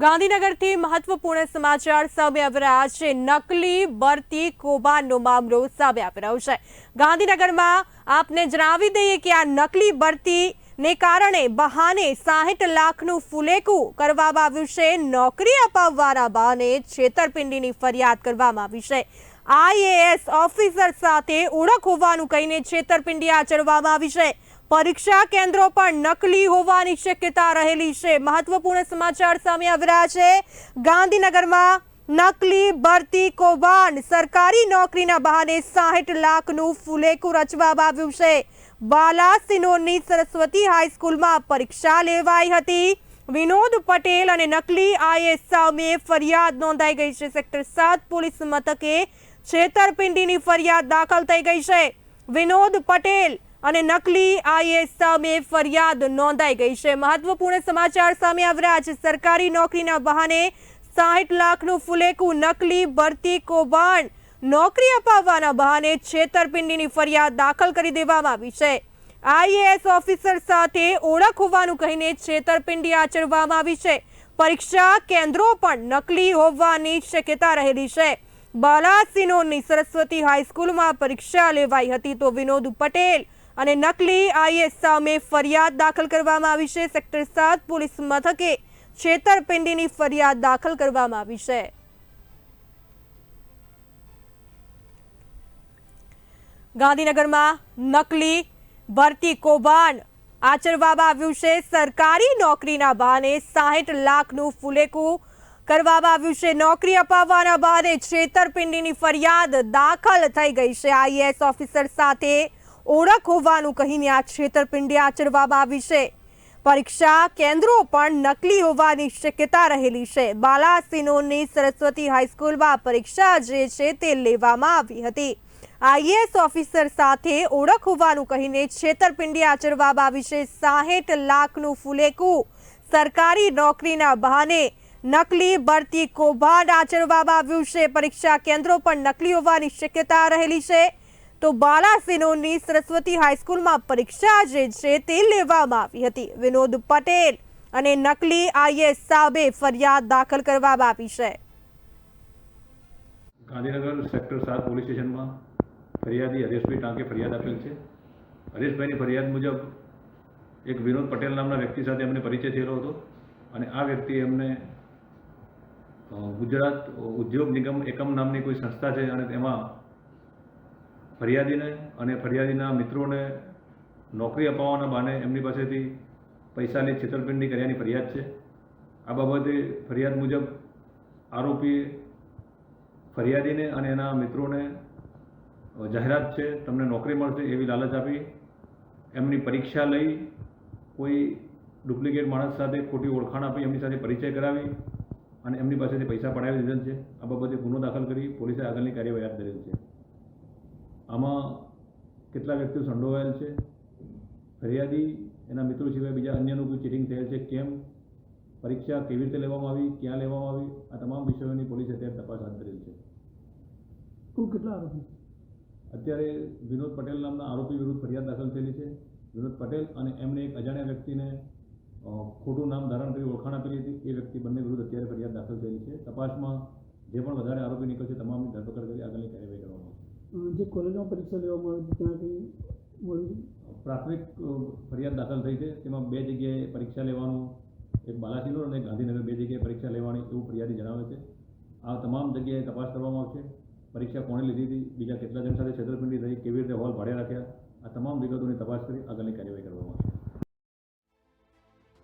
ગાંધીનગરથી મહત્વપૂર્ણ સમાચાર સામે આવી રહ્યા છે. નકલી બરતી કૌભાંડનો મામલો સામે આવી રહ્યો છે. ગાંધીનગરમાં આપને જણાવી દઈએ કે આ નકલી બરતી ને કારણે બહાને સાહીઠ લાખનું ફુલેકું કરવામાં આવ્યું છે. નોકરી અપાવવાના બહાને છેતરપિંડીની ફરિયાદ કરવામાં આવી છે. આઈએએસ ઓફિસર સાથે ઓળખ હોવાનું કહીને છેતરપિંડી આચરવામાં આવી છે. પરીક્ષા કેન્દ્રો પણ નકલી હોવાની શક્યતા રહેલી છે. મહત્વપૂર્ણ સમાચાર સામે આવી રહ્યા છે. ગાંધીનગરમાં નકલી ભરતી કૌભાંડ. સરકારી નોકરીના બહાને સાહીઠ લાખનું ફુલેકું રચવામાં આવ્યું છે. બાલાસિનોરની સરસ્વતી હાઈસ્કૂલમાં પરીક્ષા લેવાઈ હતી. વિનોદ પટેલ અને નકલી આઈએસ સામે ફરિયાદ નોંધાઈ ગઈ છે. સેક્ટર સાત પોલીસ મથકે છેતરપિંડીની ફરિયાદ દાખલ થઈ ગઈ છે. વિનોદ પટેલ અને નકલી આઈએસ સામે ફરિયાદ નોંધાઈ ગઈ છે. મહત્વપૂર્ણ સમાચાર સામે આવ્યા છે. સરકારી નોકરીના બહાને સાહીઠ લાખનું ફુલેકું નકલી ભરતી કૌભાંડ નોકરી અપાવવાના બહાને છેતરપિંડીની ફરિયાદ દાખલ કરી દેવામાં આવી છે. આઈએએસ ઓફિસર સાથે ઓળખ હોવાનું કહીને છેતરપિંડી આચરવામાં આવી છે. પરીક્ષા કેન્દ્રો પણ નકલી હોવાની શક્યતા રહેલી છે. બાલાસિનોની સરસ્વતી હાઈસ્કૂલમાં પરીક્ષા લેવાઈ હતી તો વિનોદ પટેલ અને નકલી આઈએસ સામે ફરિયાદ દાખલ કરવામાં આવી છે. સેક્ટર સાત પોલીસ મથકે છેતરપિંડીની ફરિયાદ દાખલ કરવામાં આવી છે. ગાંધીનગરમાં નકલી ભરતી કૌભાંડ આચરવામાં આવ્યું છે. સરકારી નોકરીના બહાને સાહીઠ લાખનું ફુલેકું કરવામાં આવ્યું છે. નોકરી અપાવવાના બહાને છેતરપિંડીની ફરિયાદ દાખલ થઈ ગઈ છે. આઈએએસ ઓફિસર સાથે ઓળખ હોવાનું કહીને આ છેતરપિંડી આચરવામાં આવી છે. પરીક્ષા કેન્દ્રો પણ નકલી હોવાની શક્યતા રહેલી છે. બાલાસિનોની સરસ્વતી હાઈસ્કૂલમાં પરીક્ષા જે છે તે લેવામાં આવી હતી. આઈએએસ ઓફિસર સાથે ઓળખ હોવાનું કહીને છેતરપિંડી આચરવામાં આવી છે. સાહીઠ લાખનું ફુલેકું સરકારી નોકરીના બહાને નકલી ભરતી કૌભાંડ આચરવામાં આવ્યું છે. પરીક્ષા કેન્દ્રો પણ નકલી હોવાની શક્યતા રહેલી છે. તો બાલાસિનોની સરસ્વતી હાઈસ્કૂલમાં પરીક્ષા જે છે તે લેવામાં આવી હતી. વિનોદ પટેલ અને નકલી આઈએસ સાબે ફરિયાદ દાખલ કરવામાં આવી છે. ગાંધીનગર સેક્ટર સાત પોલીસ સ્ટેશનમાં ફરિયાદી હરેશભાઈ ટાંકે ફરિયાદ આપેલ છે. હરેશભાઈની ફરિયાદ મુજબ એક વિનોદ પટેલ નામના વ્યક્તિ સાથે એમને પરિચય થયેલો હતો અને આ વ્યક્તિ એમને ગુજરાત ઉદ્યોગ નિગમ એકમ નામની કોઈ સંસ્થા છે અને તેમાં ફરિયાદીને અને ફરિયાદીના મિત્રોને નોકરી અપાવવાના બહાને એમની પાસેથી પૈસાની છેતરપિંડી કર્યાની ફરિયાદ છે. આ બાબતે ફરિયાદ મુજબ આરોપી ફરિયાદીને અને એના મિત્રોને જાહેરાત છે, તમને નોકરી મળશે એવી લાલચ આપી એમની પરીક્ષા લઈ કોઈ ડુપ્લિકેટ માણસ સાથે ખોટી ઓળખાણ આપી એમની સાથે પરિચય કરાવી અને એમની પાસેથી પૈસા પડાવી દીધેલ છે. આ બાબતે ગુનો દાખલ કરી પોલીસે આગળની કાર્યવાહી હાથ ધરેલ છે. આમાં કેટલા વ્યક્તિઓ સંડોવાયેલ છે? ફરિયાદી એના મિત્રો સિવાય બીજા અન્યનું કોઈ ચીટિંગ થયેલ છે? કેમ? પરીક્ષા કેવી રીતે લેવામાં આવી? ક્યાં લેવામાં આવી? આ તમામ વિષયોની પોલીસે અત્યારે તપાસ હાથ ધરેલ છે. કુલ કેટલા આરોપી? અત્યારે વિનોદ પટેલ નામના આરોપી વિરુદ્ધ ફરિયાદ દાખલ થયેલી છે. વિનોદ પટેલ અને એમને એક અજાણ્યા વ્યક્તિને ખોટું નામ ધારણ કરી ઓળખાણ આપેલી હતી. એ વ્યક્તિ બંને વિરુદ્ધ અત્યારે ફરિયાદ દાખલ થયેલી છે. તપાસમાં જે પણ વધારે આરોપી નીકળશે તમામની ધરપકડ કરી આગળની કાર્યવાહી કરવામાં આવશે અ, જે કોલેજમાં પરીક્ષા લેવામાં આવી હતી ત્યાં કંઈ મળ્યું પ્રાથમિક ફરિયાદ દાખલ થઈ છે. તેમાં બે જગ્યાએ પરીક્ષા લેવાનું, એક બાલાસિનોર અને ગાંધીનગર બે જગ્યાએ પરીક્ષા લેવાની એવું ફરિયાદી જણાવે છે. આ તમામ જગ્યાએ તપાસ કરવામાં આવશે. પરીક્ષા કોણે લીધી હતી, બીજા કેટલા જણ સાથે છેતરપિંડી થઈ, કેવી રીતે હોલ ભાડે રાખ્યા, આ તમામ વિગતોની તપાસ કરી આગળની કાર્યવાહી કરવામાં આવશે.